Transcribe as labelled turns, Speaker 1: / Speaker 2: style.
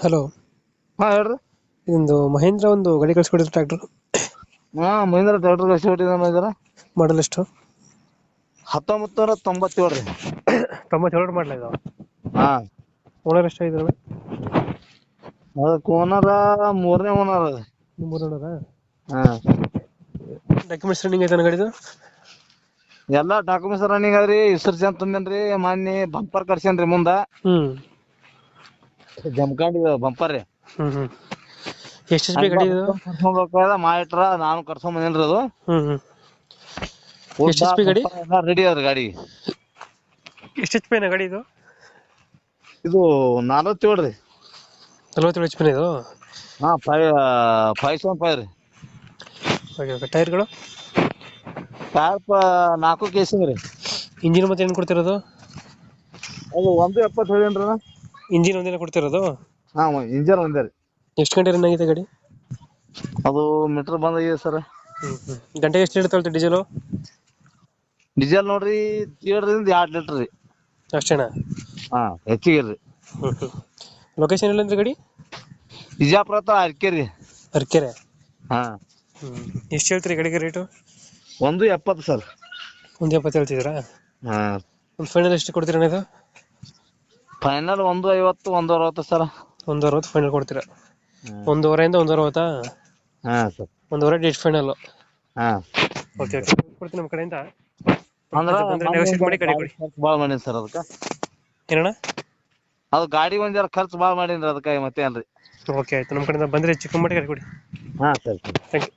Speaker 1: Hello.
Speaker 2: ಹಾ ಹೇಳ್ರಿ.
Speaker 1: ಇದೊಂದು ಮಹೇಂದ್ರ ಒಂದು ಗಾಡಿ ಕಳಿಸ್ಕೊಡಿದ್ರು ಟ್ರ್ಯಾಕ್ಟರ್
Speaker 2: ಹಾ ಮಹೇಂದ್ರ ಟ್ರ್ಯಾಕ್ಟರ್ ಕಳಿಸಿ ಬಿಟ್ಟಿದ್ದ ಮಹೇಂದ್ರ.
Speaker 1: ಮಾಡಲ್ ಎಷ್ಟು?
Speaker 2: ಹತ್ತೊಂಬತ್ತು ನೂರ ತೊಂಬತ್ತೇಳು ರೀ.
Speaker 1: ತೊಂಬತ್ತೇಳು ಮಾಡಲ ಇದು
Speaker 2: ಹಾ.
Speaker 1: ಓನರ್ ಎಷ್ಟಾಗಿದ್ದಾರೆ
Speaker 2: ಅದಕ್ಕೆ ಓನರ ಮೂರನೇ ಓನರ್ ಅದು.
Speaker 1: ಮೂರು ಓನರ
Speaker 2: ಹಾ.
Speaker 1: ಡಾಕ್ಯುಮೆಂಟ್ಸ್ ರನ್ನಿಂಗ್ ಐತೆ ಗಾಡಿದು?
Speaker 2: ಎಲ್ಲಾ ಡಾಕ್ಯುಮೆಂಟ್ಸ್ ರನ್ನಿಂಗ್ ಅದ್ರಿ ಜನ ತುಂಬೇನ್ರಿ ಮೊನ್ನೆ ಬಂಪರ್ ಕರ್ಸೇನ್ರಿ ಮುಂದ.
Speaker 1: ಹ್ಞೂ
Speaker 2: ಜಮ್ಕಾಂಡಿ ಬಂಪರ್ ರೀ
Speaker 1: ಎಷ್ಟು ಎಚ್ ಪಿ ಗಾಡಿ ಇದು?
Speaker 2: ಕರ್ಸ್ಕೊಂಡ್ ಮಾಡಿಟ್ರ ನಾನು ಕರ್ಸ್ಕೊಂಡ್ ಬಂದೇನ್ರಿ ಅದು.
Speaker 1: ಹ್ಮ್ ಎಷ್ಟ್ ಗಾಡಿ?
Speaker 2: ರೆಡಿ ಅದ್ರ ಗಾಡಿ.
Speaker 1: ಎಷ್ಟು ಎಚ್ ಪಿನ ಗಾಡಿ ಇದು?
Speaker 2: ಇದು ನಲವತ್ತೇಳು ರೀ.
Speaker 1: ನಲ್ವತ್ತೇಳು ಎಚ್ ಪಿನ ಇದು?
Speaker 2: ಹಾ ಫೈವ್ ಫೈವ್ ಸೆವೆನ್ ಫೈವ್ ರೀ.
Speaker 1: Okay okay. ಟೈರ್ಗಳು?
Speaker 2: ಟೈರ್ ನಾಲ್ಕು ಕೇಸಿಂಗ್ ರೀ.
Speaker 1: ಇಂಜಿನ್ ಮತ್ತೆ ಏನು ಕೊಡ್ತಿರೋದು?
Speaker 2: ಅದು ಒಂದು ಎಪ್ಪತ್ತು ಹೇಳೇನ್ರಿ?
Speaker 1: ಇಂಜಿನ್ ಒಂದಿನ ಕೊಡ್ತಿರೋದು?
Speaker 2: ಹಾ ಇಂಜನ್ ಒಂದೇ ರೀ.
Speaker 1: ಎಷ್ಟು ಗಂಟೆ ರನ್ ಆಗಿದೆ ಗಾಡಿ?
Speaker 2: ಅದು ಮೀಟರ್ ಬಂದಾಗಿದೆ ಸರ್.
Speaker 1: ಗಂಟೆಗೆ ಎಷ್ಟು ಇಡ್ತಾಳ್ತೆ ಡೀಸೆಲು
Speaker 2: ಡೀಸೆಲ್ ನೋಡ್ರಿ ಏಳರಿಂದ ಎರಡು ಲೀಟರ್ ರೀ.
Speaker 1: ಅಷ್ಟೇನಾ
Speaker 2: ಹಾ ಹೆಚ್ಚಿಗೆ ರೀ.
Speaker 1: ಲೊಕೇಶನ್ ಎಲ್ಲಂದ್ರೆ ಗಾಡಿ?
Speaker 2: ಬಿಜಾಪುರ ಹತ್ರ ಅರ್ಕೆ ರೀ
Speaker 1: ಅರ್ಕೆರೆ?
Speaker 2: ಹಾ.
Speaker 1: ಎಷ್ಟು ಹೇಳ್ತೀರಿ ಗಾಡಿಗೆ ರೇಟು
Speaker 2: ಒಂದು ಎಪ್ಪತ್ತು ಸರ್.
Speaker 1: ಒಂದು ಎಪ್ಪತ್ತು ಹೇಳ್ತಿದ್ದೀರಾ?
Speaker 2: ಹಾ.
Speaker 1: ಒಂದು ಫೈನಲ್ ಎಷ್ಟು ಕೊಡ್ತೀರಾ ಇದು?
Speaker 2: ಫೈನಲ್ ಒಂದು ಐವತ್ತು ಒಂದು ಅರವತ್ತು ಸರ್.
Speaker 1: ಒಂದು ಅರವತ್ತು ಫೈನಲ್ ಕೊಡ್ತೀರಾ? ಒಂದೂವರೆಯಿಂದ ಒಂದು ಅರವತ್ತಾ
Speaker 2: ಹಾಂ ಸರ್.
Speaker 1: ಒಂದೂವರೆ ಡೇಟ್ ಫೈನಲ್
Speaker 2: ಹಾ.
Speaker 1: ಓಕೆ ಓಕೆ ಕೊಡ್ತೀನಿ ನಮ್ಮ ಕಡೆಯಿಂದ.
Speaker 2: ಅಂದ್ರ
Speaker 1: ಬಂದ್ರೆ negotiate ಮಾಡಿ ಗಾಡಿ ಕೊಡಿ.
Speaker 2: ಭಾಳ ಮಾಡೀನಿ ಸರ್ ಅದಕ್ಕ.
Speaker 1: ಏನಣ್ಣ?
Speaker 2: ಅದು ಗಾಡಿ ಒಂದ್ ಜರ ಖರ್ಚು ಭಾಳ ಮಾಡೀನಿ ಅದಕ್ಕ ಮತ್ತೇನ್ರಿ.
Speaker 1: ಓಕೆ ಆಯ್ತು. ನಮ್ಮ ಕಡೆಯಿಂದ ಬಂದರೆ ಚಿಕ್ಕ ಗಾಡಿ ಕೊಡಿ
Speaker 2: ಹಾ ಸರಿ
Speaker 1: ಥ್ಯಾಂಕ್ ಯು